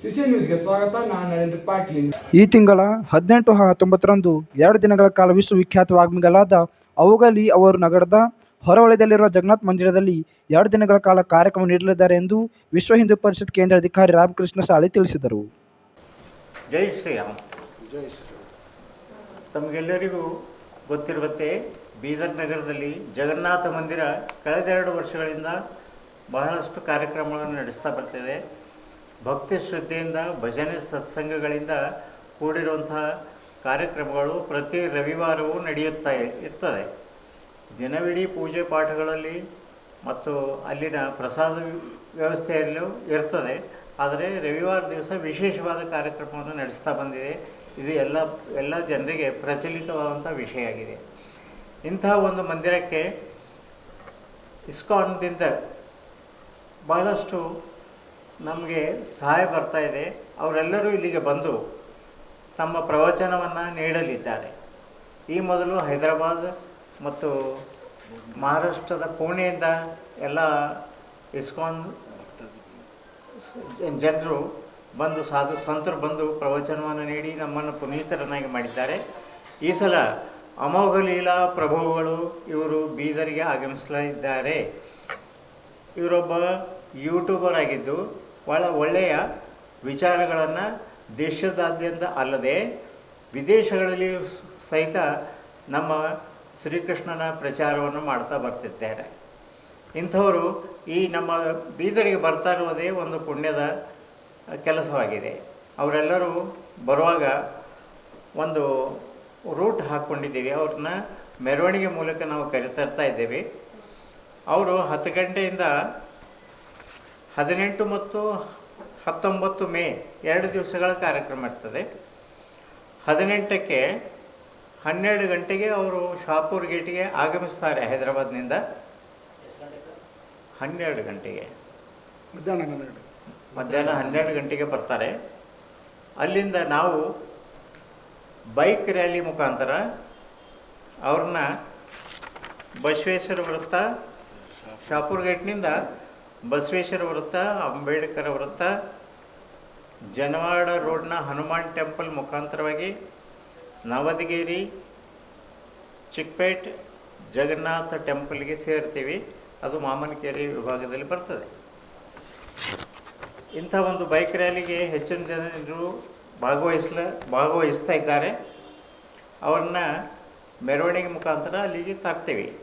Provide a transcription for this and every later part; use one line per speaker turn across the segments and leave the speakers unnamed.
CC ನ್ಯೂಸ್ಗೆ ಸ್ವಾಗತ ನಾನು ನರೇಂದ್ರ ಪಾಟೀಲ್.
ಈ ತಿಂಗಳ ಹದಿನೆಂಟು ಹತ್ತೊಂಬತ್ತರಂದು ಎರಡು ದಿನಗಳ ಕಾಲ ವಿಶ್ವವಿಖ್ಯಾತ ವಾಗ್ಮಿಗಳಾದ ಅವುಗಲಿ ಅವರು ನಗರದ ಹೊರವಲಯದಲ್ಲಿರುವ ಜಗನ್ನಾಥ್ ಮಂದಿರದಲ್ಲಿ ಎರಡು ದಿನಗಳ ಕಾಲ ಕಾರ್ಯಕ್ರಮ ನೀಡಲಿದ್ದಾರೆ ಎಂದು ವಿಶ್ವ ಹಿಂದೂ ಪರಿಷತ್ ಕೇಂದ್ರ ಅಧಿಕಾರಿ ರಾಮಕೃಷ್ಣ ಸಾಲಿ ತಿಳಿಸಿದರು.
ಜೈ ಶ್ರೀರಾಮ್. ತಮಗೆಲ್ಲರಿಗೂ ಗೊತ್ತಿರುವಂತೆ ಬೀದರ್ ನಗರದಲ್ಲಿ ಜಗನ್ನಾಥ ಮಂದಿರ ಕಳೆದೆರಡು ವರ್ಷಗಳಿಂದ ಬಹಳಷ್ಟು ಕಾರ್ಯಕ್ರಮಗಳನ್ನು ನಡೆಸ್ತಾ ಬರ್ತಿದೆ. ಭಕ್ತಿ ಶ್ರದ್ಧೆಯಿಂದ, ಭಜನೆ ಸತ್ಸಂಗಗಳಿಂದ ಕೂಡಿರುವಂತಹ ಕಾರ್ಯಕ್ರಮಗಳು ಪ್ರತಿ ರವಿವಾರವೂ ನಡೆಯುತ್ತಾ ಇರ್ತದೆ ದಿನವಿಡೀ ಪೂಜೆ ಪಾಠಗಳಲ್ಲಿ ಮತ್ತು ಅಲ್ಲಿನ ಪ್ರಸಾದ ವ್ಯವಸ್ಥೆಯಲ್ಲೂ ಇರ್ತದೆ. ಆದರೆ ರವಿವಾರ ದಿವಸ ವಿಶೇಷವಾದ ಕಾರ್ಯಕ್ರಮವನ್ನು ನಡೆಸ್ತಾ ಬಂದಿದೆ. ಇದು ಎಲ್ಲ ಎಲ್ಲ ಜನರಿಗೆ ಪ್ರಚಲಿತವಾದಂಥ ವಿಷಯ ಆಗಿದೆ. ಇಂತಹ ಒಂದು ಮಂದಿರಕ್ಕೆ ಇಸ್ಕಾನ್ದಿಂದ ಬಹಳಷ್ಟು ನಮಗೆ ಸಹಾಯ ಬರ್ತಾ ಇದೆ. ಅವರೆಲ್ಲರೂ ಇಲ್ಲಿಗೆ ಬಂದು ತಮ್ಮ ಪ್ರವಚನವನ್ನು ನೀಡಲಿದ್ದಾರೆ. ಈ ಮೊದಲು ಹೈದರಾಬಾದ್ ಮತ್ತು ಮಹಾರಾಷ್ಟ್ರದ ಪುಣೆಯಿಂದ ಎಲ್ಲ ಇಸ್ಕಾನ್ ಜನರು ಬಂದು ಸಾಧು ಸಂತರು ಬಂದು ಪ್ರವಚನವನ್ನು ನೀಡಿ ನಮ್ಮನ್ನು ಪುನೀತರನ್ನಾಗಿ ಮಾಡಿದ್ದಾರೆ. ಈ ಸಲ ಅಮೋಘ ಲೀಲಾ ಪ್ರಭುಗಳು ಇವರು ಬೀದರಿಗೆ ಆಗಮಿಸಲಿದ್ದಾರೆ. ಇವರೊಬ್ಬ ಯೂಟ್ಯೂಬರ್ ಆಗಿದ್ದು ಭಾಳ ಒಳ್ಳೆಯ ವಿಚಾರಗಳನ್ನು ದೇಶದಾದ್ಯಂತ ಅಲ್ಲದೆ ವಿದೇಶಗಳಲ್ಲಿ ಸಹಿತ ನಮ್ಮ ಶ್ರೀಕೃಷ್ಣನ ಪ್ರಚಾರವನ್ನು ಮಾಡ್ತಾ ಬರ್ತಿದ್ದಾರೆ. ಇಂಥವರು ಈ ನಮ್ಮ ಬೀದರಿಗೆ ಬರ್ತಾ ಇರುವುದೇ ಒಂದು ಪುಣ್ಯದ ಕೆಲಸವಾಗಿದೆ. ಅವರೆಲ್ಲರೂ ಬರುವಾಗ ಒಂದು ರೂಟ್ ಹಾಕ್ಕೊಂಡಿದ್ದೀವಿ. ಅವ್ರನ್ನ ಮೆರವಣಿಗೆ ಮೂಲಕ ನಾವು ಕರೆತರ್ತಾ ಇದ್ದೇವೆ. ಅವರು ಹತ್ತು ಗಂಟೆಯಿಂದ ಹದಿನೆಂಟು ಮತ್ತು ಹತ್ತೊಂಬತ್ತು ಮೇ ಎರಡು ದಿವಸಗಳ ಕಾರ್ಯಕ್ರಮ ಇರ್ತದೆ. ಹದಿನೆಂಟಕ್ಕೆ ಹನ್ನೆರಡು ಗಂಟೆಗೆ ಅವರು ಶಾಪೂರ್ ಗೇಟಿಗೆ ಆಗಮಿಸ್ತಾರೆ ಹೈದರಾಬಾದ್ನಿಂದ. ಹನ್ನೆರಡು ಗಂಟೆಗೆ.
ಮಧ್ಯಾಹ್ನ ಹನ್ನೆರಡು.
ಮಧ್ಯಾಹ್ನ ಹನ್ನೆರಡು ಗಂಟೆಗೆ ಬರ್ತಾರೆ. ಅಲ್ಲಿಂದ ನಾವು ಬೈಕ್ ರ್ಯಾಲಿ ಮುಖಾಂತರ ಅವ್ರನ್ನ ಬಸವೇಶ್ವರ ವೃತ್ತ ಶಾಪುರ್ ಗೇಟ್ನಿಂದ ಬಸವೇಶ್ವರ ವೃತ್ತ, ಅಂಬೇಡ್ಕರ್ ವೃತ್ತ, ಜನವಾಡ ರೋಡ್ನ ಹನುಮಾನ್ ಟೆಂಪಲ್ ಮುಖಾಂತರವಾಗಿ ನವದಗಿರಿ, ಚಿಕ್ಕಪೇಟ್, ಜಗನ್ನಾಥ ಟೆಂಪಲ್ಗೆ ಸೇರ್ತೀವಿ. ಅದು ಮಾಮನಕೇರಿ ವಿಭಾಗದಲ್ಲಿ ಬರ್ತದೆ. ಇಂಥ ಒಂದು ಬೈಕ್ ರ್ಯಾಲಿಗೆ ಹೆಚ್ಚಿನ ಜನರು ಭಾಗವಹಿಸ್ಲ, ಭಾಗವಹಿಸ್ತಾ ಇದ್ದಾರೆ. ಅವ್ರನ್ನ ಮೆರವಣಿಗೆ ಮುಖಾಂತರ ಅಲ್ಲಿಗೆ ತರ್ತೀವಿ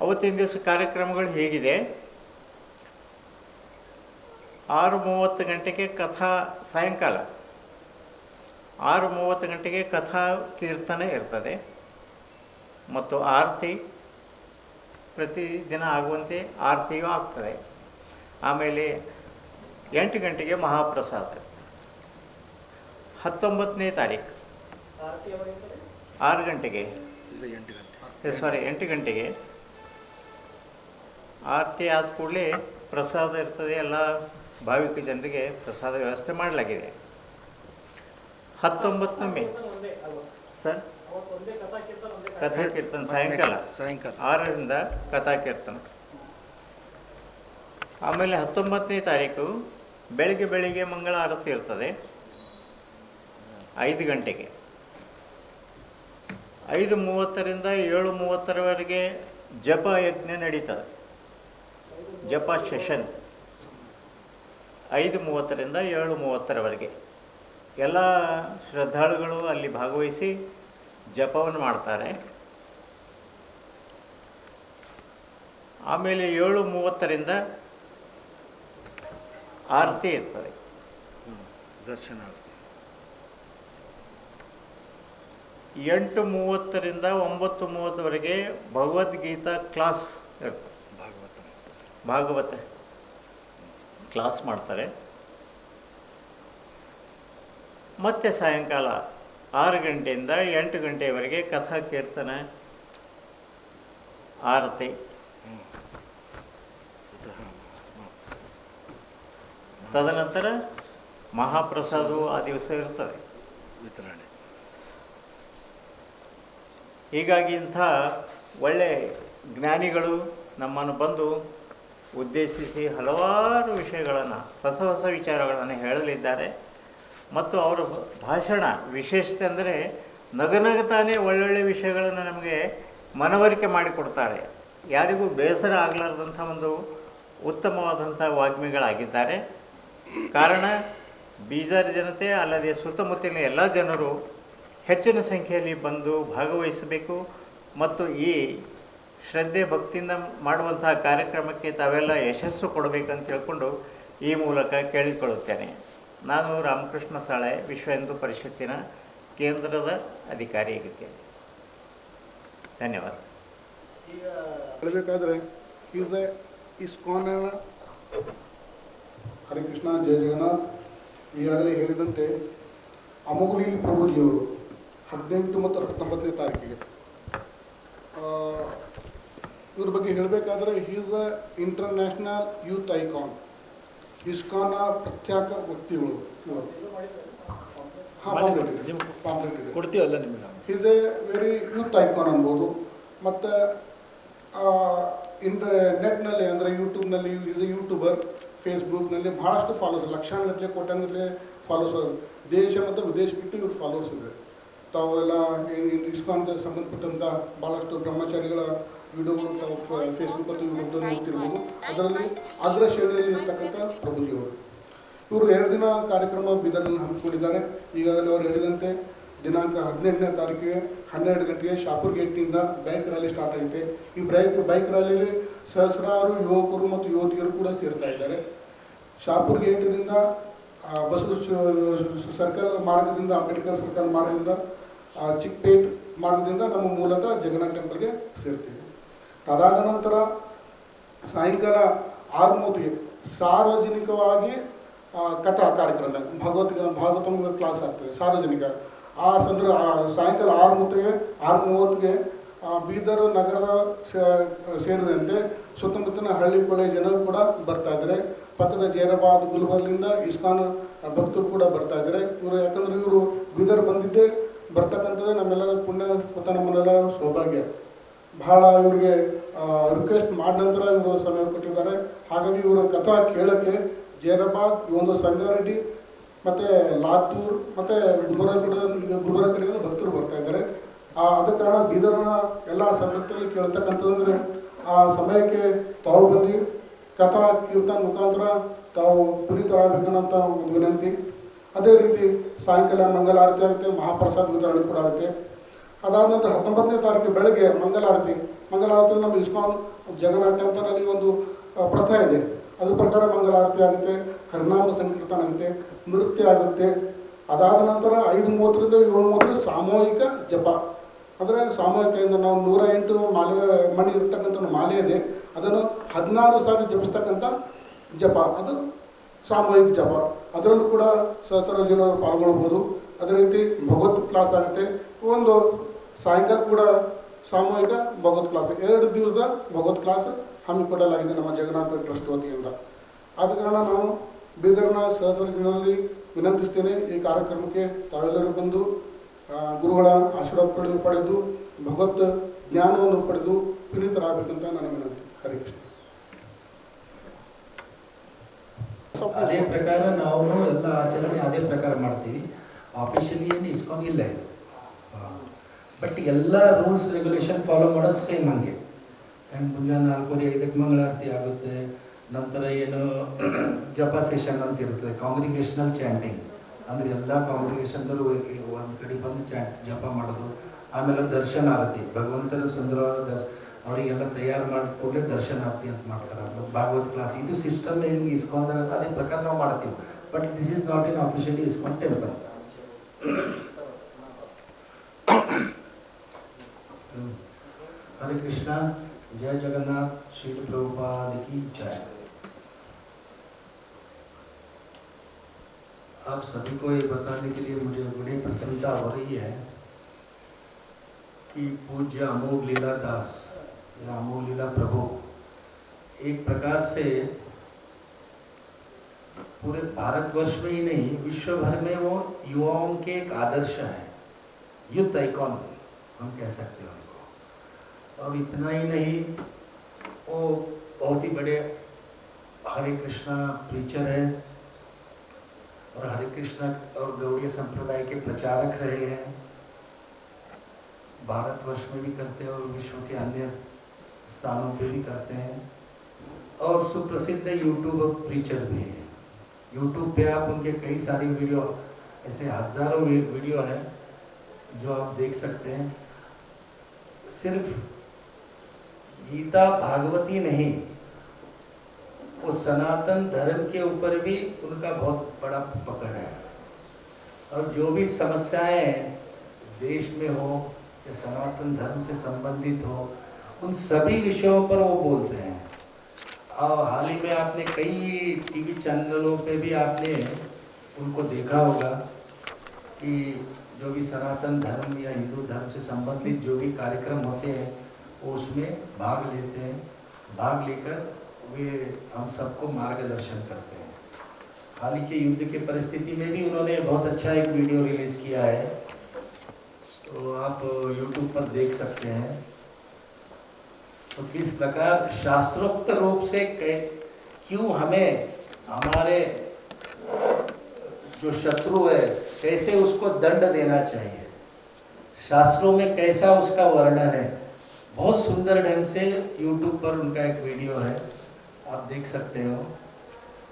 ಅವತ್ತಿನ ದಿವಸ ಕಾರ್ಯಕ್ರಮಗಳು ಹೇಗಿದೆ? ಆರು ಮೂವತ್ತು ಗಂಟೆಗೆ ಕಥಾ ಸಾಯಂಕಾಲ. ಆರು ಮೂವತ್ತು ಗಂಟೆಗೆ ಕಥಾ ಕೀರ್ತನೆ ಇರ್ತದೆ. ಮತ್ತು ಆರತಿ ಪ್ರತಿದಿನ ಆಗುವಂತೆ ಆರತಿಯೂ ಆಗ್ತದೆ. ಆಮೇಲೆ ಎಂಟು ಗಂಟೆಗೆ ಮಹಾಪ್ರಸಾದ. ಹತ್ತೊಂಬತ್ತನೇ ತಾರೀಕು ಆರು ಗಂಟೆಗೆ. ಸಾರಿ ಎಂಟು ಗಂಟೆಗೆ. ಆರತಿ ಆದ ಕೂಡಲೇ ಪ್ರಸಾದ ಇರ್ತದೆ ಎಲ್ಲ ಭಾವಿಕ ಜನರಿಗೆ ಪ್ರಸಾದ ವ್ಯವಸ್ಥೆ ಮಾಡಲಾಗಿದೆ. ಹತ್ತೊಂಬತ್ತು ಮೇ ಸರ್ ಕಥಾ ಕೀರ್ತನ ಸಾಯಂಕಾಲ
ಸಾಯಂಕಾಲ
ಆರರಿಂದ ಕಥಾ ಕೀರ್ತನ ಆಮೇಲೆ ಹತ್ತೊಂಬತ್ತನೇ ತಾರೀಕು ಬೆಳಿಗ್ಗೆ ಬೆಳಿಗ್ಗೆ ಮಂಗಳ ಆರತಿ ಇರ್ತದೆ ಐದು ಗಂಟೆಗೆ ಐದು ಮೂವತ್ತರಿಂದ ಏಳು ಮೂವತ್ತರವರೆಗೆ ಜಪ ಯಜ್ಞ ನಡೀತದೆ ಜಪ ಸೆಷನ್ ಐದು ಮೂವತ್ತರಿಂದ ಏಳು ಮೂವತ್ತರವರೆಗೆ. ಎಲ್ಲ ಶ್ರದ್ಧಾಳುಗಳು ಅಲ್ಲಿ ಭಾಗವಹಿಸಿ ಜಪವನ್ನು ಮಾಡ್ತಾರೆ. ಆಮೇಲೆ ಏಳು ಮೂವತ್ತರಿಂದ ಆರತಿ ಇರ್ತದೆ.
ದರ್ಶನ
ಎಂಟು ಮೂವತ್ತರಿಂದ ಒಂಬತ್ತು ಮೂವತ್ತವರೆಗೆ ಭಗವದ್ಗೀತಾ ಕ್ಲಾಸ್ ಇರ್ತದೆ
ಭಾಗವತ.
ಭಾಗವತ. ಕ್ಲಾಸ್ ಮಾಡ್ತಾರೆ. ಮತ್ತೆ ಸಾಯಂಕಾಲ ಆರು ಗಂಟೆಯಿಂದ ಎಂಟು ಗಂಟೆಯವರೆಗೆ ಕಥಾ ಕೀರ್ತನ ಆರತಿ. ತದನಂತರ ಮಹಾಪ್ರಸಾದವು ಆ ದಿವಸ ಇರ್ತದೆ.
ವಿತರಣೆ.
ಹೀಗಾಗಿ ಇಂಥ ಒಳ್ಳೆ ಜ್ಞಾನಿಗಳು ನಮ್ಮನ್ನು ಬಂದು ಉದ್ದೇಶಿಸಿ ಹಲವಾರು ವಿಷಯಗಳನ್ನು, ಹೊಸ ಹೊಸ ವಿಚಾರಗಳನ್ನು ಹೇಳಲಿದ್ದಾರೆ. ಮತ್ತು ಅವರ ಭಾಷಣ ವಿಶೇಷತೆ ಅಂದರೆ ನಗನಗತಾನೇ ಒಳ್ಳೊಳ್ಳೆ ವಿಷಯಗಳನ್ನು ನಮಗೆ ಮನವರಿಕೆ ಮಾಡಿಕೊಡ್ತಾರೆ. ಯಾರಿಗೂ ಬೇಸರ ಆಗಲಾರ್ದಂಥ ಒಂದು ಉತ್ತಮವಾದಂಥ ವಾಗ್ಮಿಗಳಾಗಿದ್ದಾರೆ. ಕಾರಣ, ಬೀಜಾರ್ ಜನತೆ ಅಲ್ಲದೆ ಸುತ್ತಮುತ್ತಲಿನ ಎಲ್ಲ ಜನರು ಹೆಚ್ಚಿನ ಸಂಖ್ಯೆಯಲ್ಲಿ ಬಂದು ಭಾಗವಹಿಸಬೇಕು. ಮತ್ತು ಈ ಶ್ರದ್ಧೆ ಭಕ್ತಿಯಿಂದ ಮಾಡುವಂತಹ ಕಾರ್ಯಕ್ರಮಕ್ಕೆ ತಾವೆಲ್ಲ ಯಶಸ್ಸು ಕೊಡಬೇಕಂತ ಹೇಳ್ಕೊಂಡು ಈ ಮೂಲಕ ಕೇಳಿಕೊಳ್ಳುತ್ತೇನೆ. ನಾನು ರಾಮಕೃಷ್ಣ ಸಾಳೆ, ವಿಶ್ವ ಹಿಂದೂ ಪರಿಷತ್ತಿನ ಕೇಂದ್ರದ ಅಧಿಕಾರಿಯಾಗಿದ್ದೇನೆ ಧನ್ಯವಾದ.
ಹೇಳಬೇಕಾದ್ರೆ, ಈಸ್ ಎ ಇಸ್ಕಾನ್ ಹರೇ ಜಯ ಜಗನ್ನಾಥ್. ಈಗಾಗಲೇ ಹೇಳಿದಂತೆ ಅಮೋಘಲಿ ಪ್ರಭುಜಿಯವರು ಹದಿನೆಂಟು ಮತ್ತು ಹತ್ತೊಂಬತ್ತನೇ ತಾರೀಕಿಗೆ ಇವ್ರ ಬಗ್ಗೆ ಹೇಳಬೇಕಾದ್ರೆ is a international youth icon ಇಸ್ಕಾನ್ನ ಪ್ರಖ್ಯಾತ ವ್ಯಕ್ತಿಗಳು
ಕೊಡ್ತೀವಲ್ಲ ನಿಮಗೆ?
Is a very youth icon ಅನ್ಬೋದು ಮತ್ತು ಇಂಟ್ರ ನೆಟ್ನಲ್ಲಿ ಅಂದರೆ ಯೂಟ್ಯೂಬ್ನಲ್ಲಿ ಈಸ್ ಎ ಯೂಟ್ಯೂಬರ್ ಫೇಸ್ಬುಕ್ನಲ್ಲಿ ಭಾಳಷ್ಟು ಫಾಲೋಸ್ ಲಕ್ಷಾನುಗಟ್ಟಲೆ ಕೋಟ್ಯಾಂಗಟ್ಟಲೆ ಫಾಲೋಸ್ ದೇಶ ಮತ್ತು ವಿದೇಶ ಬಿಟ್ಟು ಇವ್ರು ಫಾಲೋಸ್ ಇದೆ ತಾವೆಲ್ಲ ಇಸ್ಕಾನ್ಗೆ ಸಂಬಂಧಪಟ್ಟಂಥ ಭಾಳಷ್ಟು ಬ್ರಹ್ಮಚಾರಿಗಳ ವಿಡಿಯೋಗಳು ತಾವು ಫೇಸ್ಬುಕ್ ಮತ್ತು ಯೂಟ್ಯೂಬ್ನಲ್ಲಿ ನೋಡ್ತಿರ್ಬೋದು. ಅದರಲ್ಲಿ ಅಗ್ರ ಶ್ರೇಣಿಯಲ್ಲಿ ಇರ್ತಕ್ಕಂಥ ಪ್ರಭುಜಿಯವರು. ಇವರು ಎರಡು ದಿನ ಕಾರ್ಯಕ್ರಮ ಬಿದ್ದನ್ನು ಹಮ್ಮಿಕೊಂಡಿದ್ದಾರೆ ಈಗಾಗಲೇ ಅವರು ಹೇಳಿದಂತೆ ದಿನಾಂಕ ಹದಿನೆಂಟನೇ ತಾರೀಕಿಗೆ ಹನ್ನೆರಡು ಗಂಟೆಗೆ ಶಾಪುರ್ ಗೇಟ್ನಿಂದ ಬೈಕ್ ರ್ಯಾಲಿ ಸ್ಟಾರ್ಟ್ ಆಗಿದೆ. ಈ ಬೈಕ್ ಬೈಕ್ ರ್ಯಾಲಿಯಲ್ಲಿ ಸಹಸ್ರಾರು ಯುವಕರು ಮತ್ತು ಯುವತಿಯರು ಕೂಡ ಸೇರ್ತಾ ಇದ್ದಾರೆ. ಶಾಪುರ್ ಗೇಟ್ನಿಂದ ಆ, ಬಸವ ಸ- ಸರ್ಕಲ್ ಮಾರ್ಗದಿಂದ ಅಂಬೇಡ್ಕರ್ ಸರ್ಕಲ್ ಮಾರ್ಗದಿಂದ ಚಿಕ್ಕಪೇಟ್ ಮಾರ್ಗದಿಂದ ನಮ್ಮ ಮೂಲತಃ ಜಗನ್ನಾಥ ಟೆಂಪಲ್ಗೆ ಸೇರ್ತೀವಿ. ಅದಾದ ನಂತರ ಸಾಯಂಕಾಲ ಆರು ಮೂವತ್ತಿಗೆ ಸಾರ್ವಜನಿಕವಾಗಿ ಕಥಾ ಕಾರ್ಯಕ್ರಮ, ಭಗವತ್, ಭಾಗವತಂ ಕ್ಲಾಸ್ ಆಗ್ತದೆ, ಸಾರ್ವಜನಿಕ. ಆ ಸಂದರ್ಭ ಸಾಯಂಕಾಲ ಆರು ಮೂವತ್ತಿಗೆ ಆರು ಮೂವತ್ತಿಗೆ ಬೀದರ್ ನಗರ ಸೇರಿದಂತೆ ಸುತ್ತಮುತ್ತಲಿನ ಹಳ್ಳಿ ಕೊಳೆ ಜನರು ಕೂಡ ಬರ್ತಾ ಇದ್ದಾರೆ. ಪಕ್ಕದ ಜೈರಾಬಾದ್ ಗುಲ್ಬರ್ಲಿಂದ ಇಸ್ಕಾನ್ ಭಕ್ತರು ಕೂಡ ಬರ್ತಾ ಇದ್ದಾರೆ. ಇವರು ಯಾಕಂದ್ರೆ ಇವರು ಬೀದರ್ ಬಂದಿದ್ದೇ ಬರ್ತಕ್ಕಂಥದ್ದೇ ನಮ್ಮೆಲ್ಲರ ಪುಣ್ಯ ಮತ್ತು ನಮ್ಮನ್ನೆಲ್ಲ ಸೌಭಾಗ್ಯ. ಬಹಳ ಇವ್ರಿಗೆ ರಿಕ್ವೆಸ್ಟ್ ಮಾಡಿದ ನಂತರ ಇವರು ಸಮಯ ಕೊಟ್ಟಿದ್ದಾರೆ. ಹಾಗಾಗಿ ಇವರ ಕಥಾ ಕೇಳೋಕ್ಕೆ ಜೈರಾಬಾದ್ ಇವೊಂದು ಒಂದು ಸಂಗಾರೆಡ್ಡಿ, ಮತ್ತು ಲಾತೂರ್, ಮತ್ತು ಗುಲ್ಬರ್ಗ ಕಡೆ ಗುಲ್ಬರ್ಗ ಕಡೆಯಿಂದ ಭಕ್ತರು ಬರ್ತಾ ಇದ್ದಾರೆ. ಆ ಅದ ಕಾರಣ ಬೀದರ್ನ ಎಲ್ಲ ಸಂದರ್ಭದಲ್ಲಿ ಕೇಳ್ತಕ್ಕಂಥದ್ದಂದರೆ ಆ ಸಮಯಕ್ಕೆ ತಾವು ಬಂದು ಕಥಾ ಕೀರ್ತನ ಮುಖಾಂತರ ತಾವು ಪುನೀತರಾಗಬೇಕನ್ನಂತ ಒಂದು ವಿನಂತಿ. ಅದೇ ರೀತಿ ಸಾಯಂಕಾಲ ಮಂಗಲಾರತಿ ಆಗುತ್ತೆ, ಮಹಾಪ್ರಸಾದ ವಿತರಣೆ ಕೂಡ ಆಗುತ್ತೆ. ಅದಾದ ನಂತರ ಹತ್ತೊಂಬತ್ತನೇ ತಾರೀಕು ಬೆಳಗ್ಗೆ ಮಂಗಲಾರತಿ ಮಂಗಲಾರತಿ ನಮ್ಮ ಇಸ್ಕಾನ್ ಜಗನ್ನಾಥ ನನಗೆ ಒಂದು ಪ್ರಥ ಇದೆ. ಅದ್ರ ಪ್ರಕಾರ ಮಂಗಲಾರತಿ ಆಗುತ್ತೆ, ಹರಿನಾಮ ಸಂಕೀರ್ತನ ಆಗುತ್ತೆ, ನೃತ್ಯ ಆಗುತ್ತೆ. ಅದಾದ ನಂತರ ಐದು ಮೂವತ್ತರಿಂದ ಏಳು ಮೂವತ್ತರ ಸಾಮೂಹಿಕ ಜಪ. ಅಂದರೆ ಸಾಮೂಹಿಕದಿಂದ ನಾವು ನೂರ ಎಂಟು ಮಾಲೆ ಮಣಿ ಇರ್ತಕ್ಕಂಥ ಒಂದು ಮಾಲೆ ಇದೆ. ಅದನ್ನು ಹದಿನಾರು ಸಾವಿರ ಜಪಿಸ್ತಕ್ಕಂಥ ಜಪ. ಅದು ಸಾಮೂಹಿಕ ಜಪ. ಅದರಲ್ಲೂ ಕೂಡ ಸಹಸ್ರ ಜನರು ಪಾಲ್ಗೊಳ್ಬೋದು. ಅದೇ ರೀತಿ ಭಗವತ್ ಕ್ಲಾಸ್ ಆಗುತ್ತೆ. ಒಂದು ಸಾಯಂಕಾಲ ಕೂಡ ಸಾಮೂಹಿಕ ಭಗವತ್ ಕ್ಲಾಸ್ ಎರಡು ದಿವಸದ ಭಗವತ್ ಕ್ಲಾಸ್ ಹಮ್ಮಿಕೊಡಲಾಗಿದೆ ನಮ್ಮ ಜಗನ್ನಾಥ ಟ್ರಸ್ಟ್ ವತಿಯಿಂದ. ಆದ ಕಾರಣ ನಾವು ಬೀದರ್ನ ಸಹಸ್ರ ಜನರಲ್ಲಿ ವಿನಂತಿಸ್ತೇನೆ ಈ ಕಾರ್ಯಕ್ರಮಕ್ಕೆ ತಾವೆಲ್ಲರೂ ಬಂದು ಗುರುಗಳ ಆಶೀರ್ವಾದ ಪಡೆದು ಪಡೆದು, ಭಗವತ್ ಜ್ಞಾನವನ್ನು ಪಡೆದು ಪುನೀತರಾಗಬೇಕಂತ ನನ್ನ ವಿನಂತಿ. ಹರಿ ಕೃಷ್ಣ.
ಅದೇ ಪ್ರಕಾರ ನಾವು ಎಲ್ಲ ಆಚರಣೆ ಅದೇ ಪ್ರಕಾರ ಮಾಡ್ತೀವಿ. ಆಫಿಷಿಯಲಿ ಏನು ಇಸ್ಕೊಂಡಿಲ್ಲ ಇದು. ಬಟ್ ಎಲ್ಲ ರೂಲ್ಸ್ ರೆಗ್ಯುಲೇಷನ್ ಫಾಲೋ ಮಾಡೋದು ಸೇಮ್ ಹಂಗೆ. ಆ್ಯಂಡ್ ಮುಂಜಾನೆ ನಾಲ್ಕೂವರೆ, ಐದಕ್ಕೆ ಮಂಗಳಾರತಿ ಆಗುತ್ತೆ. ನಂತರ ಏನು ಜಪ ಸೆಷನ್ ಅಂತ ಇರ್ತದೆ ಕಾಂಗ್ರಿಗೇಷನಲ್ ಚಾಂಟಿಂಗ್ ಅಂದರೆ ಎಲ್ಲ ಕಾಂಗ್ರಿಗೇಷನ್ದವರು ಒಂದು ಕಡೆ ಬಂದು ಚಾ ಜಪ ಮಾಡೋದು. ಆಮೇಲೆ ದರ್ಶನ ಆರತಿ. ಭಗವಂತನ ಸುಂದರವಾದ ದರ್ಶ ಅವರಿಗೆಲ್ಲ ತಯಾರು ಮಾಡಿದ ಕೂಡಲೇ ಆರತಿ ಅಂತ ಮಾಡ್ತಾರೆ ಭಾಗವತ್ ಕ್ಲಾಸ್ ಇದು ಸಿಸ್ಟಮ್ ಹೆಂಗೆ ಇಸ್ಕೊಂಡಾಗ ಅದೇ ಪ್ರಕಾರ ನಾವು ಮಾಡ್ತೀವಿ. But this is not in officially ISKCON temple Hare Krishna, जय जगन्नाथ, श्री प्रभुपाद की जय। आप सभी को ये बताने के लिए मुझे बड़ी प्रसन्नता हो रही है कि पूज्य अमोघ लीला दास, या अमोघ लीला प्रभु, एक प्रकार से पूरे भारतवर्ष में ही नहीं विश्व भर में वो युवाओं के एक आदर्श है। युद्ध आइकॉन हम कह सकते हैं। और इतना ही नहीं, वो बहुत ही बड़े हरे कृष्णा प्रीचर है और हरे कृष्णा और गौड़ीय संप्रदाय के प्रचारक रहे हैं। भारतवर्ष में भी करते हैं और विश्व के अन्य स्थानों पे भी करते हैं। और सुप्रसिद्ध यूट्यूब प्रीचर भी हैं। यूट्यूब पे आप उनके कई सारी वीडियो, ऐसे हज़ारों वीडियो हैं जो आप देख सकते हैं। सिर्फ़ गीता भागवती नहीं, वो सनातन धर्म के ऊपर भी उनका बहुत बड़ा पकड़ है। और जो भी समस्याएँ देश में हो या सनातन धर्म से संबंधित हो, उन सभी विषयों पर वो बोलते हैं। और हाल ही में आपने कई टीवी चैनलों पे भी आपने उनको देखा होगा कि जो भी सनातन धर्म या हिंदू धर्म से संबंधित जो भी कार्यक्रम होते हैं उसमें भाग लेते हैं। भाग लेकर वे हम सबको मार्गदर्शन करते हैं। हाल ही के युद्ध की परिस्थिति में भी उन्होंने बहुत अच्छा एक वीडियो रिलीज़ किया है। तो आप यूट्यूब पर देख सकते हैं। तो किस प्रकार शास्त्रोक्त रूप से क्यों हमें हमारे जो शत्रु है, कैसे उसको दंड देना चाहिए? शास्त्रों में कैसा उसका वर्णन है? बहुत सुंदर ढंग से यूट्यूब पर उनका एक वीडियो है। आप देख सकते हो।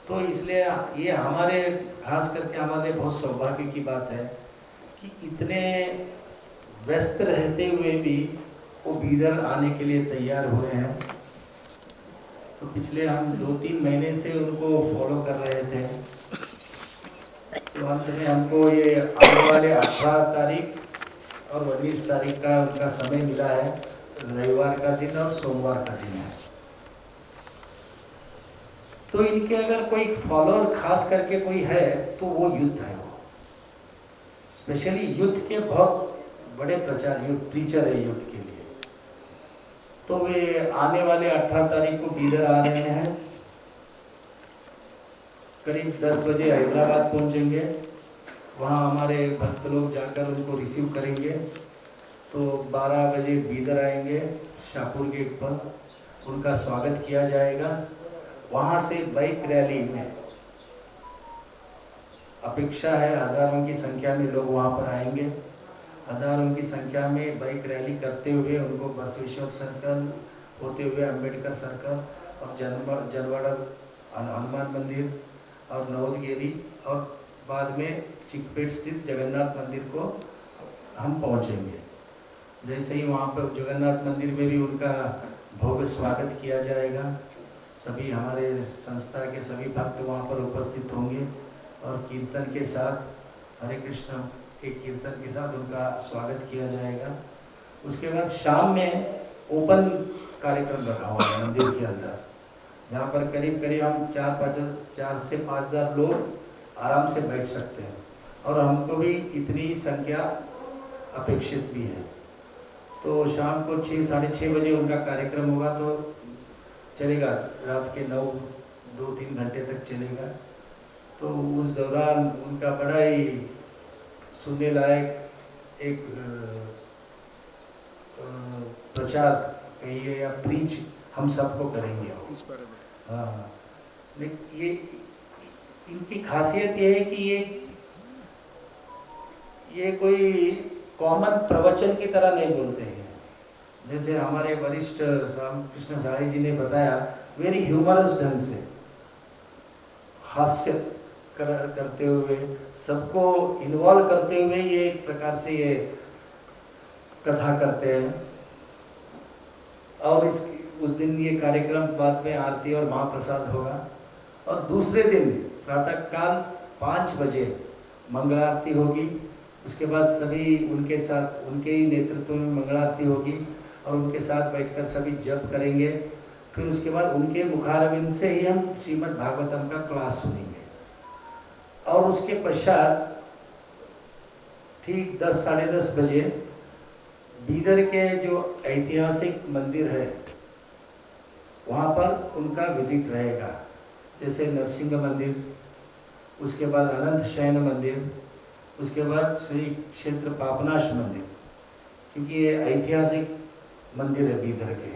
तो इसलिए ये हमारे, खास करके हमारे बहुत सौभाग्य की बात है कि इतने व्यस्त रहते हुए भी वो बीदर आने के लिए तैयार हुए हैं। तो पिछले हम दो तीन महीने से उनको फॉलो कर रहे थे। तो अंत में हमको ये आने वाले अठारह तारीख और उन्नीस तारीख का उनका समय मिला है। रविवार का दिन और सोमवार का दिन है। तो इनके अगर कोई फॉलोअर खास करके कोई है तो वो युद्ध है वो। स्पेशली युद्ध के बहुत बड़े प्रचार, युद्ध प्रीचर है युद्ध के लिए। तो वे आने वाले 18 तारीख को बीदर आ रहे हैं। करीब 10 बजे हैदराबाद पहुँचेंगे। वहाँ हमारे भक्त लोग जाकर उनको रिसीव करेंगे। तो 12 बजे बीदर आएँगे, शाहपुर गेट पर। उनका स्वागत किया जाएगा। वहाँ से बाइक रैली में अपेक्षा है हज़ारों की संख्या में लोग वहाँ पर आएँगे। हज़ारों की संख्या में बाइक रैली करते हुए उनको बसवेश्वर सर्कल होते हुए अंबेडकर सर्कल और जनम, जनवाड़ा हनुमान मंदिर और नवदगिरी और बाद में चिकपेट स्थित जगन्नाथ मंदिर को हम पहुँचेंगे। जैसे ही वहाँ पर जगन्नाथ मंदिर में भी उनका भव्य स्वागत किया जाएगा। सभी हमारे संस्था के सभी भक्त वहाँ पर उपस्थित होंगे और कीर्तन के साथ, हरे कृष्ण के कीर्तन के साथ उनका स्वागत किया जाएगा। उसके बाद शाम में ओपन कार्यक्रम रखा हुआ है मंदिर के अंदर। जहाँ पर करीब करीब हम चार पाँच, चार से पाँच हज़ार लोग आराम से बैठ सकते हैं। और हमको भी इतनी संख्या अपेक्षित भी है। तो शाम को छः साढ़े छः बजे उनका कार्यक्रम होगा तो चलेगा। रात के नौ दो तीन घंटे तक चलेगा। तो उस दौरान उनका बड़ा ही सुनने लायक एक प्रचार कहिए या प्रीच हम सबको करेंगे। हाँ। लेकिन ये इनकी खासियत ये है कि ये ये कोई कॉमन प्रवचन की तरह नहीं बोलते हैं। जैसे हमारे वरिष्ठ राम कृष्ण सारी जी ने बताया वेरी ह्यूमरस ढंग से। हास्य कर, करते हुए सबको इन्वॉल्व करते हुए ये एक प्रकार से ये कथा करते हैं। और इस उस दिन ये कार्यक्रम बाद में आरती और महाप्रसाद होगा। और दूसरे दिन प्रातःकाल पाँच बजे मंगल आरती होगी। उसके बाद सभी उनके साथ, उनके ही नेतृत्व में मंगल आरती होगी और उनके साथ बैठकर सभी जप करेंगे। फिर उसके बाद उनके मुखारविंद से ही हम श्रीमद् भागवतम का क्लास सुनेंगे। और उसके पश्चात ठीक दस, साढ़े दस बजे बीदर के जो ऐतिहासिक मंदिर है, वहाँ पर उनका विज़िट रहेगा। जैसे नरसिंह मंदिर, उसके बाद अनंत शयन मंदिर उसके बाद श्री क्षेत्र पापनाश मंदिर, क्योंकि ये ऐतिहासिक मंदिर है बीदर के।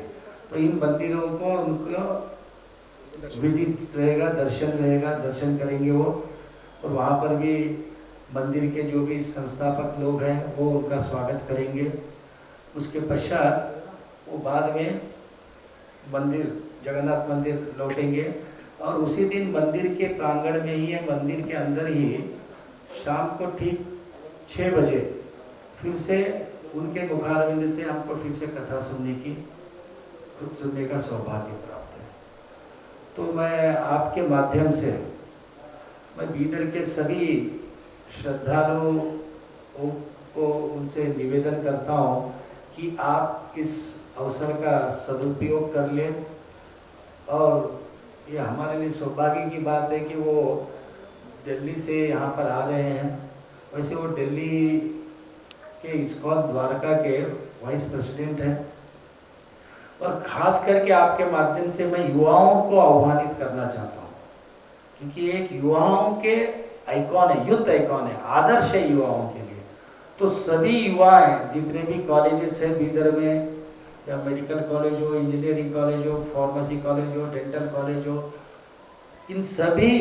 तो इन मंदिरों को उनको विज़िट रहेगा, दर्शन रहेगा, दर्शन करेंगे वो। और वहाँ पर भी मंदिर के जो भी संस्थापक लोग हैं, वो उनका स्वागत करेंगे। उसके पश्चात वो बाद में मंदिर, जगन्नाथ मंदिर लौटेंगे। और उसी दिन मंदिर के प्रांगण में ही मंदिर के अंदर ही शाम को ठीक छः बजे फिर से उनके मुखारविंद से हमको फिर से कथा सुनने की सुनने का सौभाग्य प्राप्त है। तो मैं आपके माध्यम से, मैं बीदर के सभी श्रद्धालुओं को उनसे निवेदन करता हूँ कि आप इस अवसर का सदुपयोग कर लें। और ये हमारे लिए सौभाग्य की बात है कि वो दिल्ली से यहाँ पर आ रहे हैं। वैसे वो दिल्ली के इस्कॉन द्वारका के वाइस प्रेसिडेंट हैं। और खास करके आपके माध्यम से मैं युवाओं को आह्वानित करना चाहता हूँ, क्योंकि एक युवाओं के आइकॉन है, युद्ध आइकॉन है, आदर्श है युवाओं के लिए। तो सभी युवाएँ, जितने भी कॉलेजेस हैं, बीदर में, या मेडिकल कॉलेज हो इंजीनियरिंग कॉलेज हो फार्मेसी कॉलेज हो डेंटल कॉलेज हो, इन सभी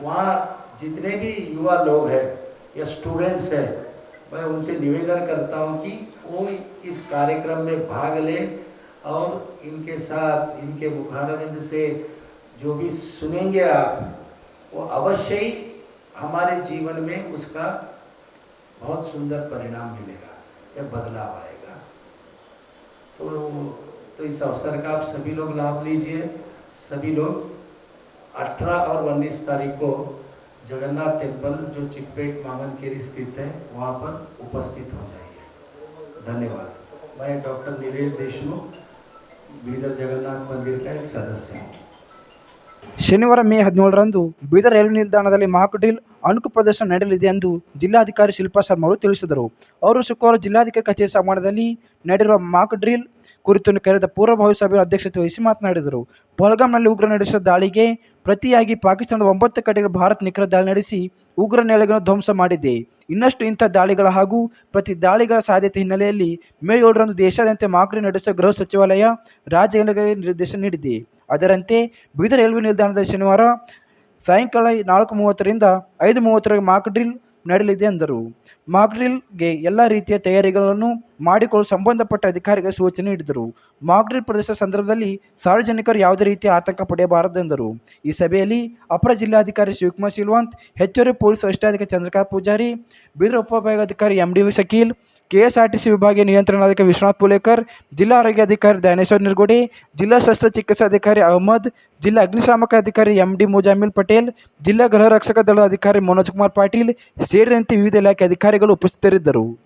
वहाँ जितने भी युवा लोग हैं या स्टूडेंट्स हैं, मैं उनसे निवेदन करता हूँ कि वो इस कार्यक्रम में भाग लें और इनके साथ, इनके मुखारविंद से जो भी सुनेंगे आप, वो अवश्य ही हमारे जीवन में उसका बहुत सुंदर परिणाम मिलेगा या बदलाव आएगा। तो तो इस अवसर का आप सभी लोग लाभ लीजिए। सभी लोग 18 और 19 तारीख को जगन्नाथ टेंपल, जो चिकपेट मांगनकेरी स्थित है, वहाँ पर उपस्थित हो जाइए। धन्यवाद। मैं डॉक्टर नीलेश देशमुख, बीदर जगन्नाथ मंदिर का एक सदस्य हूँ।
ಶನಿವಾರ ಮೇ ಹದಿನೇಳರಂದು ಬೀದರ್ ರೈಲ್ವೆ ನಿಲ್ದಾಣದಲ್ಲಿ ಮಾಕ್ ಡ್ರಿಲ್ ಅಣುಕು ಪ್ರದರ್ಶನ ನಡೆಯಲಿದೆ ಎಂದು ಜಿಲ್ಲಾಧಿಕಾರಿ ಶಿಲ್ಪಾ ಶರ್ಮಾ ಅವರು ತಿಳಿಸಿದರು. ಅವರು ಶುಕ್ರವಾರ ಜಿಲ್ಲಾಧಿಕಾರಿ ಕಚೇರಿ ಸಭಾಂಗಣದಲ್ಲಿ ನಡೆಯುವ ಮಾಕ್ ಡ್ರಿಲ್ ಕುರಿತು ಕರೆದ ಪೂರ್ವಭಾವಿ ಸಭೆಯ ಅಧ್ಯಕ್ಷತೆ ವಹಿಸಿ ಮಾತನಾಡಿದರು. ಪಹಲ್ಗಾಮ್ನಲ್ಲಿ ಉಗ್ರ ನಡೆಸಿದ ದಾಳಿಗೆ ಪ್ರತಿಯಾಗಿ ಪಾಕಿಸ್ತಾನದ ಒಂಬತ್ತು ಕಡೆಗಳು ಭಾರತ ನಿಖರ ದಾಳಿ ನಡೆಸಿ ಉಗ್ರ ನೆಲೆಗಳನ್ನು ಧ್ವಂಸ ಮಾಡಿದೆ. ಇನ್ನಷ್ಟು ಇಂಥ ದಾಳಿಗಳ ಹಾಗೂ ಪ್ರತಿ ದಾಳಿಗಳ ಸಾಧ್ಯತೆ ಹಿನ್ನೆಲೆಯಲ್ಲಿ ಮೇ ಏಳರಂದು ದೇಶಾದ್ಯಂತ ಮಾಕ್ರಿ ನಡೆಸುವ ಗೃಹ ಸಚಿವಾಲಯ ರಾಜ್ಯಗಳಿಗೆ ನಿರ್ದೇಶನ ನೀಡಿದೆ. ಅದರಂತೆ ಬೀದರ್ ರೈಲ್ವೆ ನಿಲ್ದಾಣದ ಶನಿವಾರ ಸಾಯಂಕಾಲ ನಾಲ್ಕು ಮೂವತ್ತರಿಂದ ಐದು ಮೂವತ್ತರವರೆಗೆ ಮಾಕ್ ಡ್ರಿಲ್ ನಡೆಯಲಿದೆ ಎಂದರು. ಮಾಕ್ ಡ್ರಿಲ್ಗೆ ಎಲ್ಲ ರೀತಿಯ ತಯಾರಿಗಳನ್ನು ಮಾಡಿಕೊಳ್ಳಲು ಸಂಬಂಧಪಟ್ಟ ಅಧಿಕಾರಿಗಳ ಸೂಚನೆ ನೀಡಿದರು. ಮಾಕ್ ಡ್ರಿಲ್ ಪ್ರದೇಶ ಸಂದರ್ಭದಲ್ಲಿ ಸಾರ್ವಜನಿಕರು ಯಾವುದೇ ರೀತಿಯ ಆತಂಕ ಪಡೆಯಬಾರದು ಎಂದರು. ಈ ಸಭೆಯಲ್ಲಿ ಅಪರ ಜಿಲ್ಲಾಧಿಕಾರಿ ಶಿವಕುಮಾರ್ ಶಿಲ್ವಾಂತ್, ಹೆಚ್ಚುವರಿ ಪೊಲೀಸ್ ವರಿಷ್ಠಾಧಿಕಾರಿ ಚಂದ್ರಕಾಂತ್ ಪೂಜಾರಿ ಬೀದರ್ ಉಪವಿಭಾಗಾಧಿಕಾರಿ M D V Shakeel KSRTC ವಿಭಾಗೀಯ ನಿಯಂತ್ರಣಾಧಿಕಾರಿ ವಿಶ್ವನಾಥ್ ಪುಲೇಕರ್, ಜಿಲ್ಲಾ ಆರೋಗ್ಯ ಅಧಿಕಾರಿ ದಾನೇಶ್ವರ್ ನಿರ್ಗುಡಿ, ಜಿಲ್ಲಾ ಶಸ್ತ್ರಚಿಕಿತ್ಸಾಧಿಕಾರಿ ಅಹಮದ್, ಜಿಲ್ಲಾ ಅಗ್ನಿಶಾಮಕ ಅಧಿಕಾರಿ ಎಂ ಡಿ ಮುಜಾಮಿಲ್ ಪಟೇಲ್, ಜಿಲ್ಲಾ ಗೃಹ ರಕ್ಷಕ ದಳದ ಅಧಿಕಾರಿ ಮನೋಜ್ ಕುಮಾರ್ ಪಾಟೀಲ್ ಸೇರಿದಂತೆ ವಿವಿಧ ಇಲಾಖೆ ಅಧಿಕಾರಿಗಳು ಉಪಸ್ಥಿತರಿದ್ದರು.